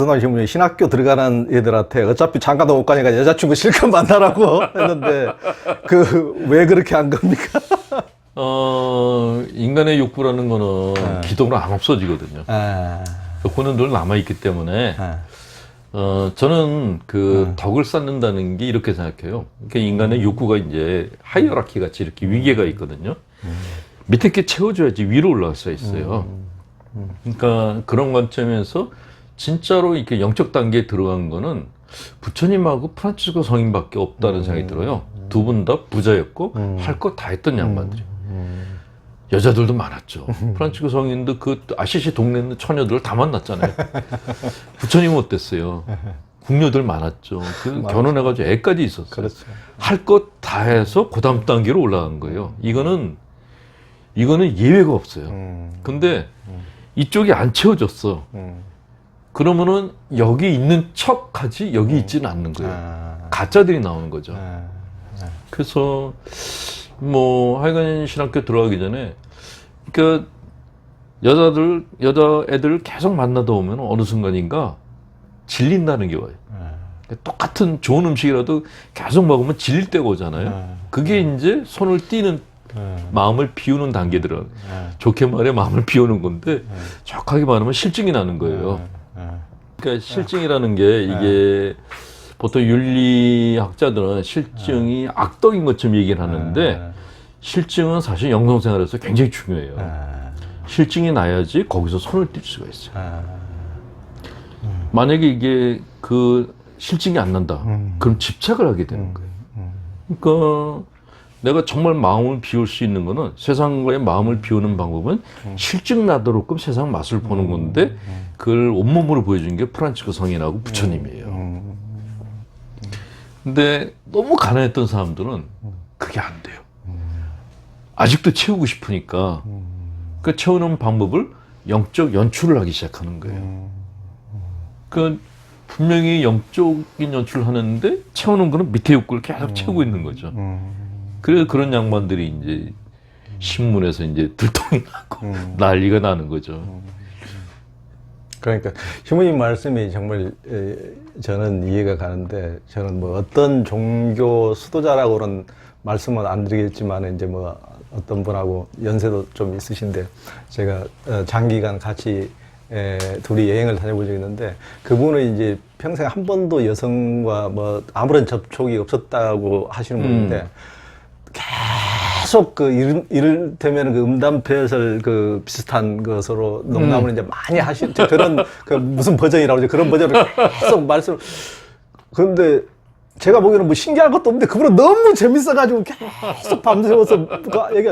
선생님이 신학교 들어가는 애들한테 어차피 장가도 못 가니까 여자친구 실컷 만나라고 했는데 그 왜 그렇게 한 겁니까? 어, 인간의 욕구라는 거는 네. 기도로 안 없어지거든요. 아, 그거는 늘 남아있기 때문에, 아, 어, 저는 그 덕을 쌓는다는 게 이렇게 생각해요. 그러니까 인간의 욕구가 이제 하이어라키 같이 이렇게 위계가 있거든요. 밑에 게 채워줘야지 위로 올라갈 수가 있어요. 그러니까 그런 관점에서 진짜로 이렇게 영적 단계에 들어간 거는 부처님하고 프란치스코 성인밖에 없다는 생각이 들어요. 두 분 다 부자였고 할 거 다 했던 양반들이. 여자들도 많았죠. 프란치스코 성인도 그 아시시 동네 있는 처녀들을 다 만났잖아요. 부처님은 어땠어요? 궁녀들 많았죠. 그 결혼해가지고 애까지 있었어요. 그렇죠. 할것 다 해서 그 다음 단계로 올라간 거예요. 이거는 이거는 예외가 없어요. 음, 근데 이쪽이 안 채워졌어. 음, 그러면은 여기 있는 척하지 여기 있지는 않는 거예요. 아, 가짜들이 나오는 거죠. 아, 그래서 뭐 하여간 신학교 들어가기 전에 그러니까 여자들 여자 애들 계속 만나다 보면 어느 순간인가 질린다는 게 와요. 아, 그러니까 똑같은 좋은 음식이라도 계속 먹으면 질릴 때가 오잖아요. 아, 그게 이제 손을 띄는 아, 마음을 비우는 단계들은 아, 좋게 말해 마음을 비우는 건데 정확하게 말하면 실증이 나는 거예요. 아, 그러니까 실증이라는 게 이게 보통 윤리학자들은 실증이 악덕인 것처럼 얘기를 하는데 실증은 사실 영성생활에서 굉장히 중요해요. 아, 실증이 나야지 거기서 손을 뗄 수가 있어요. 아, 만약에 이게 그 실증이 안 난다. 음. 그럼 집착을 하게 되는 거예요. 그러니까 내가 정말 마음을 비울 수 있는 거는 세상과의 마음을 비우는 방법은 실증 나도록끔 세상 맛을 보는 건데 그걸 온몸으로 보여준 게 프란치스코 성인하고 부처님이에요. 음, 근데 너무 가난했던 사람들은 그게 안 돼요. 아직도 채우고 싶으니까 그 채우는 방법을 영적 연출을 하기 시작하는 거예요. 그 분명히 영적인 연출을 하는데 채우는 거는 밑에 욕구를 계속 채우고 있는 거죠. 음, 그래서 그런 양반들이 이제 신문에서 이제 들통이 나고 음. 난리가 나는 거죠. 그러니까 신부님 말씀이 정말 에, 저는 이해가 가는데 저는 뭐 어떤 종교 수도자라고는 말씀은 안 드리겠지만 이제 뭐 어떤 분하고 연세도 좀 있으신데 제가 어, 장기간 같이 에, 둘이 여행을 다녀본 적이 있는데 그분은 이제 평생 한 번도 여성과 뭐 아무런 접촉이 없었다고 하시는 분인데 계속 그 이를, 이를테면 그 음담패설 그 비슷한 것으로 농담을 이제 많이 하시 그런 그 무슨 버전이라고 그러죠 그런 버전을 계속 말씀. 그런데 제가 보기에는 뭐 신기할 것도 없는데 그분은 너무 재밌어가지고 계속 밤새워서 그 얘기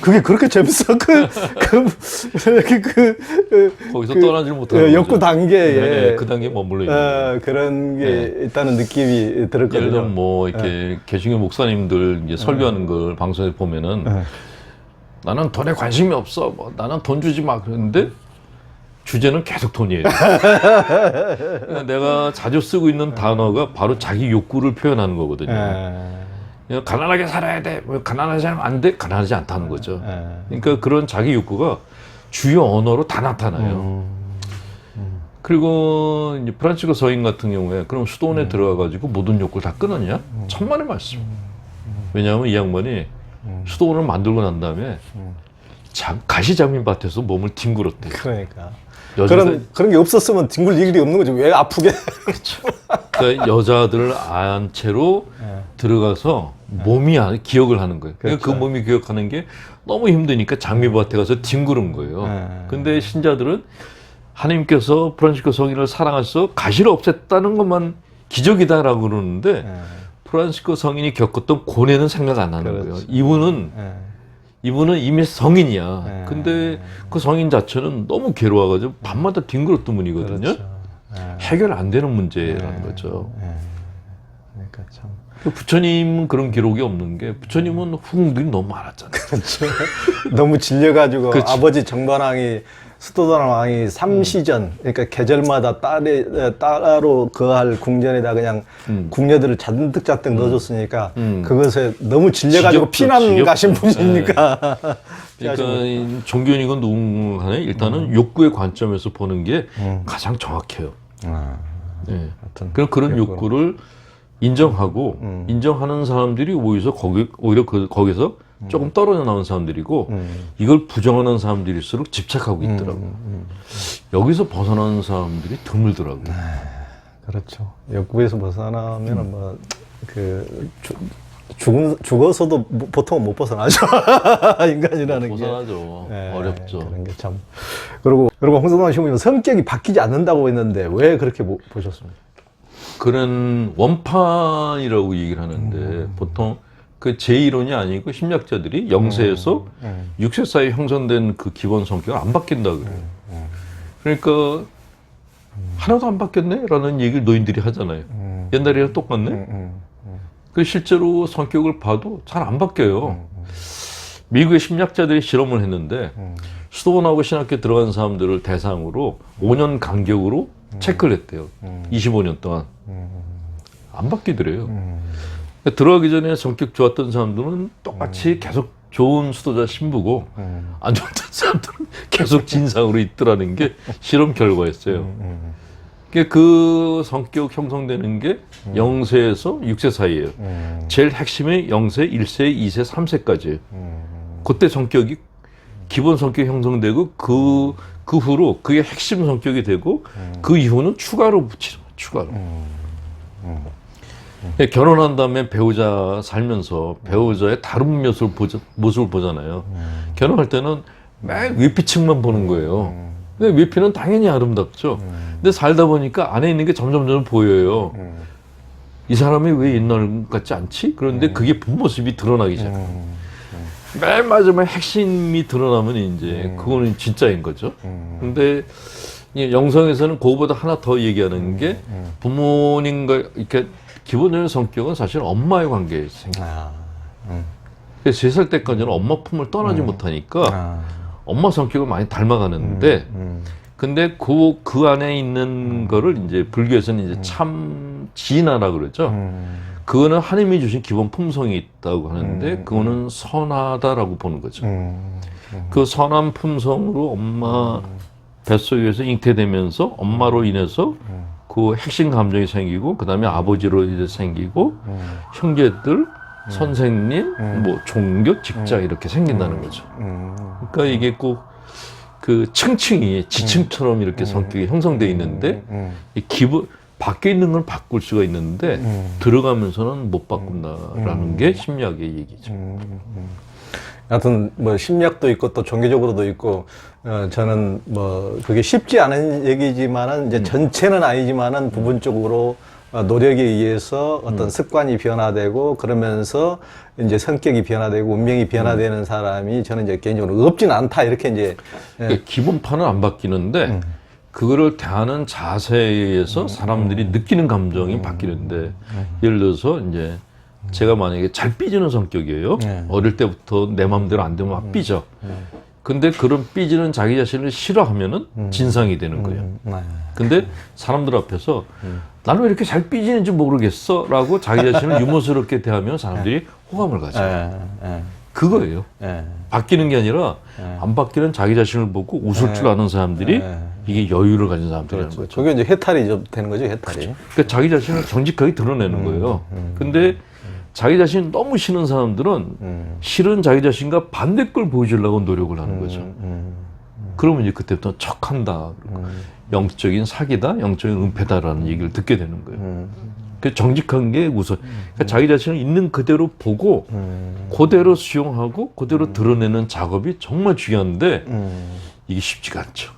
그게 그렇게 재밌어 그그 그 그, 그, 거기서 그, 떠나질 못하는 예, 욕구. 단계에 네, 네, 그 단계에 머물러 있는. 어, 그런 게 있다는 느낌이 예를 들었거든요. 들면 뭐 이렇게 개신교 목사님들 이제 설교하는 걸 방송에 보면은 네. 나는 돈에 관심이 없어. 뭐 나는 돈 주지 마. 그런데 주제는 계속 돈이에요. 그러니까 내가 자주 쓰고 있는 단어가 바로 자기 욕구를 표현하는 거거든요. 예. 가난하게 살아야 돼. 뭐 가난하지 않으면 안 돼. 가난하지 않다는 거죠. 예. 그러니까 그런 자기 욕구가 주요 언어로 다 나타나요. 그리고 이제 프란치스코 서인 같은 경우에 그럼 수도원에 들어가 가지고 모든 욕구를 다 끊었냐? 천만의 말씀. 왜냐하면 이 양반이 수도원을 만들고 난 다음에 자- 가시장민밭에서 몸을 뒹굴었대. 그러니까 그런 그런 게 없었으면 뒹굴 일이 없는 거죠. 왜 아프게? 그러니까 여자들을 안 채로 들어가서 몸이 안- 기억을 하는 거예요. 그러니까 그 그렇죠. 몸이 기억하는 게 너무 힘드니까 장미밭에 가서 뒹구른 거예요. 네. 근데 신자들은 하나님께서 프란시스코 성인을 사랑하셔서 가시를 없앴다는 것만 기적이다라고 그러는데 예. 프란시스코 성인이 겪었던 고뇌는 생각 안 하는 그렇죠. 거예요. 이분은 예. 이분은 이미 성인이야. 네. 근데 그 성인 자체는 너무 괴로워가지고 밤마다 뒹굴었던 분이거든요. 그렇죠. 예. 해결 안 되는 문제라는 예. 거죠. 예. 그러니까 참그 부처님은 그런 기록이 없는 게 부처님은 후궁들이 너무 많았잖아요. 그렇죠. 너무 질려가지고 그렇죠. 아버지 정반왕이 수도단 왕이 삼시전 그러니까 계절마다 딸이 따로 거할 궁전에다 그냥 음. 궁녀들을 잔뜩 잔뜩 넣어줬으니까 음. 그것에 너무 질려가지고 지겹죠, 피난 지겹죠. 가신 분이니까 그러니까 이 종교인이건 누군가는 일단은 욕구의 관점에서 보는 게 가장 정확해요. 아, 예. 하여튼 그런 그런. 욕구를 인정하고 음. 인정하는 사람들이 오히려 거기 오히려 그, 거기서 조금 떨어져 나온 사람들이고 음. 이걸 부정하는 사람들일수록 집착하고 있더라고. 요 음, 여기서 벗어나는 사람들이 드물더라고. 요 그렇죠. 욕구에서 벗어나면 은 뭐그 죽은 죽어서도 뭐- 보통은 못 벗어나죠. 인간이라는 게. 벗어나죠. 예, 어렵죠. 그런 게 참. 그리고 그리고 홍성남 신부님 성격이 바뀌지 않는다고 했는데 왜 그렇게 보, 보셨습니까? 그런 원판이라고 얘기를 하는데 음. 보통 그 제 이론이 아니고 심리학자들이 영세에서 음. 육세 사이에 형성된 그 기본 성격은 안 바뀐다 그래요. 그러니까 하나도 안 바뀌었네라는 얘기를 노인들이 하잖아요. 음. 옛날이랑 똑같네. 음, 그 실제로 성격을 봐도 잘 안 바뀌어요. 미국의 심리학자들이 실험을 했는데 음. 수도원하고 신학교 들어간 사람들을 대상으로 5년 간격으로 체크를 했대요. 25년 동안 안 바뀌더래요. 들어가기 전에 성격 좋았던 사람들은 똑같이 계속 좋은 수도자 신부고 음. 안 좋았던 사람들은 계속 진상으로 있더라는 게 실험 결과였어요. 음. 그 성격 형성되는 게 0세에서 6세 사이예요. 음. 제일 핵심이 0세, 1세, 2세, 3세까지예요. 그때 성격이 기본 성격이 형성되고 그, 그 후로 그게 핵심 성격이 되고 그 이후는 추가로 붙이죠. 추가로. 예, 결혼한 다음에 배우자 살면서 배우자의 다른 모습을, 보자, 모습을 보잖아요. 결혼할 때는 맨 위피층만 보는 거예요. 근데 위피는 당연히 아름답죠. 근데 살다 보니까 안에 있는 게 점점 점점 보여요. 이 사람이 왜 옛날 같지 않지? 그런데 그게 본 모습이 드러나기 시작해요. 맨 마지막에 핵심이 드러나면 이제 그거는 진짜인 거죠. 근데 이 영성에서는 그거보다 하나 더 얘기하는 게 부모님과 이렇게 기본적인 성격은 사실 엄마의 관계에 생겨요. 아. 음. 그래서 세살 때까지는 엄마 품을 떠나지 못하니까 아. 엄마 성격을 많이 닮아가는데 음. 근데 그, 그 안에 있는 거를 이제 불교에서는 이제 참 진화라 그러죠. 음. 그거는 하나님이 주신 기본 품성이 있다고 하는데 음. 그거는 선하다라고 보는 거죠. 음. 그 선한 품성으로 엄마 뱃속에서 잉태되면서 엄마로 인해서 그 핵심 감정이 생기고 그 다음에 아버지로 이제 생기고 음. 형제들, 선생님, 뭐 종교, 직장 이렇게 생긴다는 거죠. 음. 그러니까 이게 꼭 그 층층이 지층처럼 이렇게 성격이 형성돼 있는데 음. 이 기분 밖에 있는 걸 바꿀 수가 있는데 음. 들어가면서는 못 바꾼다라는 게 심리학의 얘기죠. 음. 하여튼 뭐 심리학도 있고 또 종교적으로도 있고 어, 저는 뭐 그게 쉽지 않은 얘기지만은 이제 전체는 아니지만은 부분적으로 어, 노력에 의해서 어떤 습관이 변화되고 그러면서 이제 성격이 변화되고 운명이 변화되는 사람이 저는 이제 개인적으로 없진 않다 이렇게 이제 예. 그러니까 기본판은 안 바뀌는데 그거를 대하는 자세에 의해서 사람들이 느끼는 감정이 바뀌는데 예를 들어서 이제 제가 만약에 잘 삐지는 성격이에요. 네. 어릴 때부터 내 마음대로 안 되면 막 삐져. 근데 그런 삐지는 자기 자신을 싫어하면은 진상이 되는 거예요. 음, 네. 근데 사람들 앞에서 나는 왜 이렇게 잘 삐지는지 모르겠어 라고 자기 자신을 유머스럽게 대하면 사람들이 호감을 가져. 예, 예, 그거예요. 예. 바뀌는 게 아니라 안 바뀌는 자기 자신을 보고 웃을 줄 아는 사람들이 네. 이게 여유를 가진 사람들이라는 그렇죠. 거죠. 저게 이제 해탈이 좀 되는 거죠, 해탈이. 그러니까 자기 자신을 정직하게 드러내는 거예요. 근데 자기 자신 너무 싫은 사람들은 음. 싫은 자기 자신과 반대 걸 보여주려고 노력을 하는 거죠. 음. 그러면 이제 그때부터 척한다. 그리고 영적인 사기다, 영적인 은폐다라는 얘기를 듣게 되는 거예요. 음. 그 정직한 게 우선. 그러니까 자기 자신을 있는 그대로 보고 음. 그대로 수용하고 그대로 드러내는 작업이 정말 중요한데 음. 이게 쉽지가 않죠.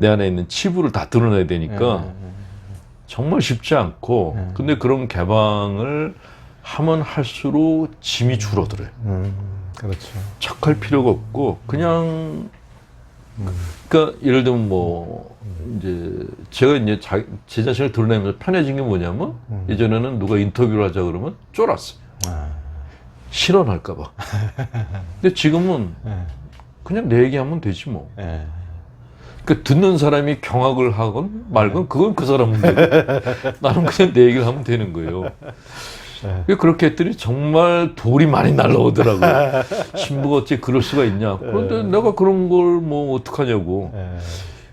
내 안에 있는 치부를 다 드러내야 되니까 정말 쉽지 않고 근데 그런 개방을 하면 할수록 짐이 줄어들어요. 음. 그렇죠. 척할 필요가 없고 그냥 그러니까 예를 들면 뭐 이제 제가 이제 자, 제 자신을 드러내면서 편해진 게 뭐냐면 예전에는 누가 인터뷰를 하자 그러면 쫄았어요. 아. 실언할까 봐. 근데 지금은 예. 그냥 내 얘기하면 되지 뭐. 예. 그 듣는 사람이 경악을 하건 말건 그건 그 사람 문제고 나는 그냥 내 얘기를 하면 되는 거예요. 그렇게 했더니 정말 돌이 많이 날라오더라고요. 신부가 어찌 그럴 수가 있냐. 그런데 내가 그런 걸 뭐 어떡하냐고. 예.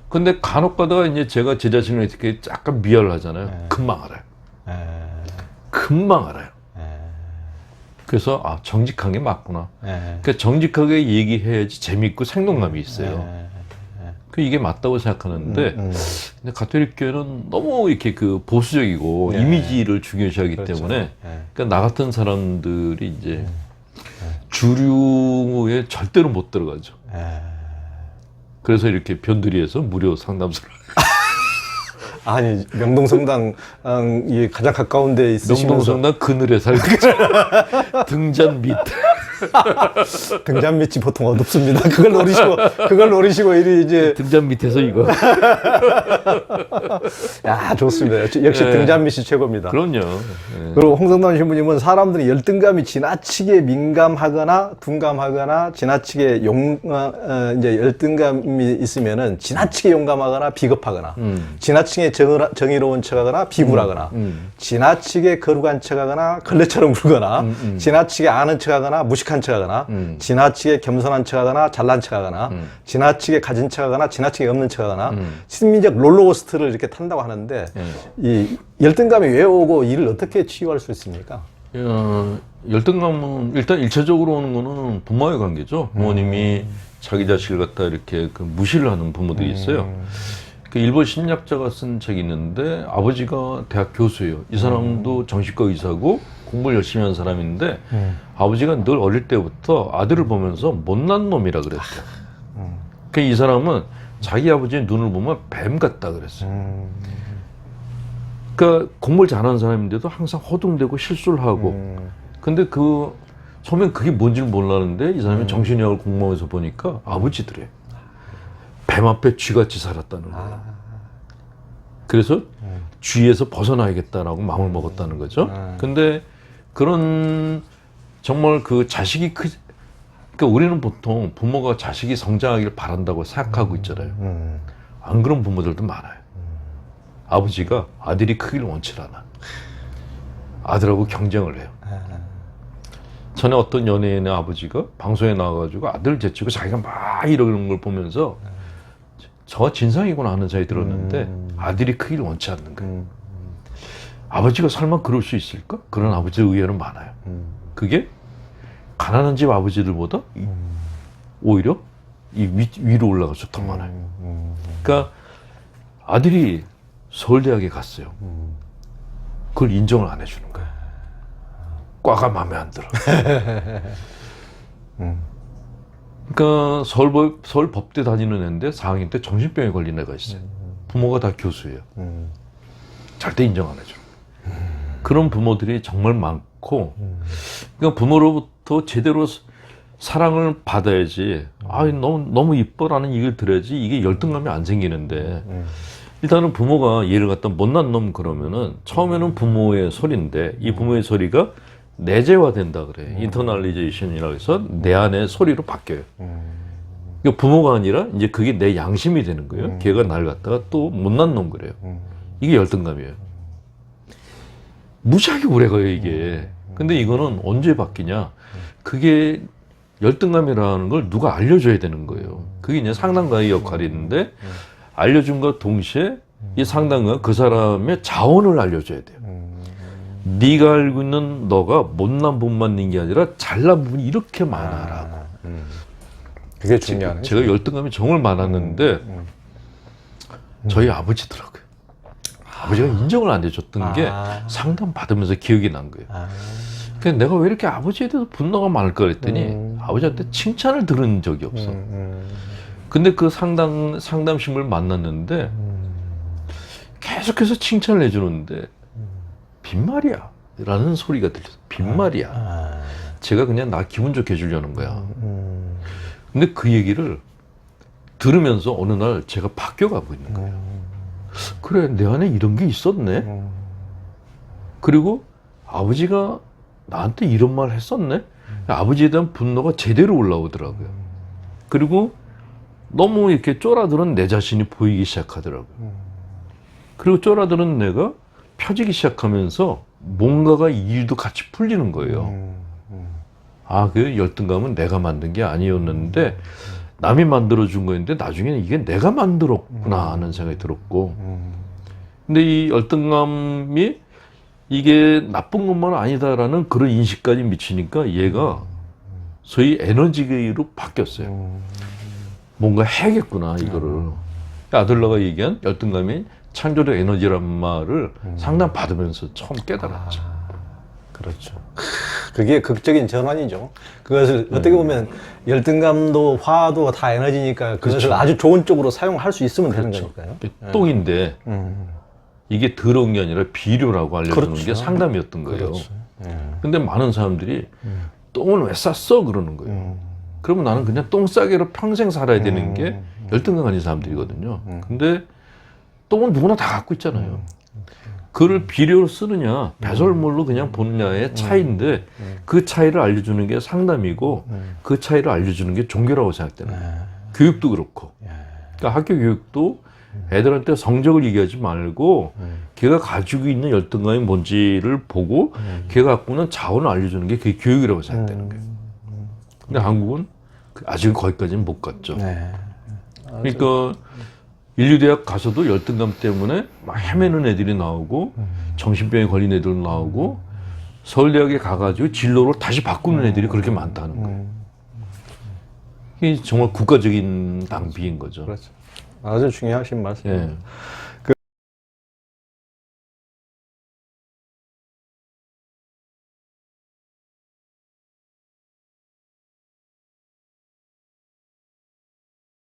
근데 간혹 가다가 이제 제가 제 자신을 이렇게 약간 미화를 하잖아요. 네. 금방 알아요. 에, 금방 알아요. 에, 그래서 아 정직한 게 맞구나. 에, 그러니까 정직하게 얘기해야지 재밌고 생동감이 있어요. 에, 그 이게 맞다고 생각하는데 음, 음. 근데 가톨릭 교회는 너무 이렇게 그 보수적이고 네. 이미지를 중요시하기 그렇죠. 때문에 에, 그러니까 나 같은 사람들이 이제 네. 주류에 절대로 못 들어가죠. 에. 그래서 이렇게 변두리에서 무료 상담소를 아니 명동성당 음, 이 가장 가까운 데 있으시면서 명동성당 그늘에 살고 등잔 밑 등잔 밑이 보통 어둡습니다. 그걸 노리시고 그걸 노리시고 이리 이제 등잔 밑에서 이거 야 좋습니다. 역시, 예. 등잔 밑이 최고입니다. 그럼요. 예. 그리고 홍성남 신부님은 사람들이 열등감이 지나치게 민감하거나 둔감하거나 지나치게 용 어, 어, 이제 열등감이 있으면은 지나치게 용감하거나 비겁하거나 음. 지나치게 정의, 정의로운 척하거나 비굴하거나 음. 지나치게 거룩한 척하거나 걸레처럼 굴거나 음, 음. 지나치게 아는 척하거나 무식 한 척하거나 음. 지나치게 겸손한 척하거나 잘난 척하거나 음. 지나치게 가진 척하거나 지나치게 없는 척하거나 음. 심리적 롤러코스터를 이렇게 탄다고 하는데 예. 이 열등감이 왜 오고 이를 어떻게 치유할 수 있습니까? 어, 열등감은 일단 일차적으로 오는 거는 부모와의 관계죠. 부모님이 자기 자식을 갖다 이렇게 그 무시를 하는 부모들이 있어요. 그 일본 심리학자가 쓴 책이 있는데 아버지가 대학 교수예요. 이 사람도 정신과 의사고 공부를 열심히 하는 사람인데 아버지가 늘 어릴 때부터 아들을 보면서 못난 놈이라 그랬대요. 그이 사람은 자기 아버지의 눈을 보면 뱀 같다 그랬어요. 그러니까 공부를 잘하는 사람인데도 항상 허둥대고 실수를 하고 근데 그 처음엔 그게 뭔지를 몰랐는데 이 사람이 정신의학을 공부하면서 보니까 아버지들이 뱀 앞에 쥐같이 살았다는 거예요. 그래서 쥐에서 벗어나야겠다라고 마음을 먹었다는 거죠. 아. 근데 그런 정말 그 자식이 크 그러니까 우리는 보통 부모가 자식이 성장하기를 바란다고 생각하고 있잖아요. 음. 안 그런 부모들도 많아요. 아버지가 아들이 크기를 원치 않아. 아들하고 경쟁을 해요. 전에 어떤 연예인의 아버지가 방송에 나와가지고 아들을 제치고 자기가 막 이러는 걸 보면서 저 진상이구나 하는 생각이 들었는데 음. 아들이 크기를 원치 않는 거예요. 음. 아버지가 설마 그럴 수 있을까? 그런 아버지의 의외는 많아요. 음. 그게 가난한 집 아버지들보다 이- 오히려 이 위, 위로 올라가서 더 많아요. 음. 그러니까 아들이 서울대학에 갔어요. 음. 그걸 인정을 안 해주는 거야. 과가 마음에 안 들어. 음. 그러니까 서울법, 서울 법대 다니는 애인데 4학년 때 정신병에 걸린 애가 있어요. 부모가 다 교수예요. 음. 절대 인정 안 해줘. 그런 부모들이 정말 많고, 그러니까 부모로부터 제대로 사- 사랑을 받아야지. 아, 너무 너무 이뻐라는 얘기를 들어야지 이게 열등감이 안 생기는데. 음. 일단은 부모가 얘를 갖다 못난 놈 그러면은 처음에는 부모의 소리인데 이 부모의 소리가 내재화 된다 그래. 인터널리제이션이라고 해서 내 안의 소리로 바뀌어요. 그러니까 부모가 아니라 이제 그게 내 양심이 되는 거예요. 걔가 날 갖다가 또 못난 놈 그래요. 이게 열등감이에요. 무지하게 오래 가요, 이게. 근데 이거는 언제 바뀌냐? 그게 열등감이라는 걸 누가 알려줘야 되는 거예요. 그게 이제 상담가의 역할이 있는데, 알려준과 동시에 이 상담가 그 사람의 자원을 알려줘야 돼요. 네가 알고 있는 너가 못난 부분만 있는 게 아니라 잘난 부분이 이렇게 많아라고. 음. 그게 중요하네. 제가 열등감이 정말 많았는데 저희 아버지더라고요. 아버지가 인정을 안 해줬던 게 아. 상담 받으면서 기억이 난 거예요. 아. 그래서 내가 왜 이렇게 아버지에 대해서 분노가 많을까 그랬더니 음. 아버지한테 칭찬을 들은 적이 없어. 음. 근데 그 상담 상담심을 만났는데 계속해서 칭찬을 해주는데 빈말이야. 라는 소리가 들려서 빈말이야. 아. 제가 그냥 나 기분 좋게 해주려는 거야. 음. 근데 그 얘기를 들으면서 어느 날 제가 바뀌어가고 있는 거예요. 그래, 내 안에 이런 게 있었네? 음. 그리고 아버지가 나한테 이런 말 했었네? 아버지에 대한 분노가 제대로 올라오더라고요. 그리고 너무 이렇게 쫄아드는 내 자신이 보이기 시작하더라고요. 그리고 쫄아드는 내가 펴지기 시작하면서 뭔가가 일도 같이 풀리는 거예요. 음. 음. 아, 그 열등감은 내가 만든 게 아니었는데 남이 만들어 준 거였는데 나중에는 이게 내가 만들었구나 하는 생각이 들었고. 근데 이 열등감이 이게 나쁜 것만 아니다라는 그런 인식까지 미치니까 얘가 소위 에너지로 바뀌었어요. 뭔가 해야겠구나 이거를. 아들러가 얘기한 열등감이 창조적 에너지란 말을 상담 받으면서 처음 깨달았죠. 그렇죠. 그게 극적인 전환이죠. 그것을 어떻게 보면 열등감도 화도 다 에너지니까 그것을 아주 좋은 쪽으로 사용할 수 있으면 되는 거니까요. 이게 똥인데 음. 이게 더러운 게 아니라 비료라고 알려주는 그렇죠. 게 상담이었던 거예요. 그렇죠. 예. 근데 많은 사람들이 똥을 왜 쌌어 그러는 거예요. 음. 그러면 나는 그냥 똥 싸개로 평생 살아야 되는 게 열등감 가진 사람들이거든요. 근데 똥은 누구나 다 갖고 있잖아요. 그를 비료로 쓰느냐 배설물로 그냥 보느냐의 차이인데 그 차이를 알려주는 게 상담이고 그 차이를 알려주는 게 종교라고 생각되는 거예요. 교육도 그렇고. 그러니까 학교 교육도 애들한테 성적을 얘기하지 말고 걔가 가지고 있는 열등감이 뭔지를 보고 걔가 갖고 있는 자원을 알려주는 게 그게 교육이라고 생각되는 거예요. 근데 한국은 그- 아직은 거기까지는 못 갔죠. 네. 그러니까 인류대학 가서도 열등감 때문에 막 헤매는 애들이 나오고 정신병에 걸린 애들 나오고 서울대학에 가가지고 진로를 다시 바꾸는 애들이 그렇게 많다는 거예요. 이게 정말 국가적인 낭비인 거죠. 그렇죠. 아주 중요하신 말씀. 예.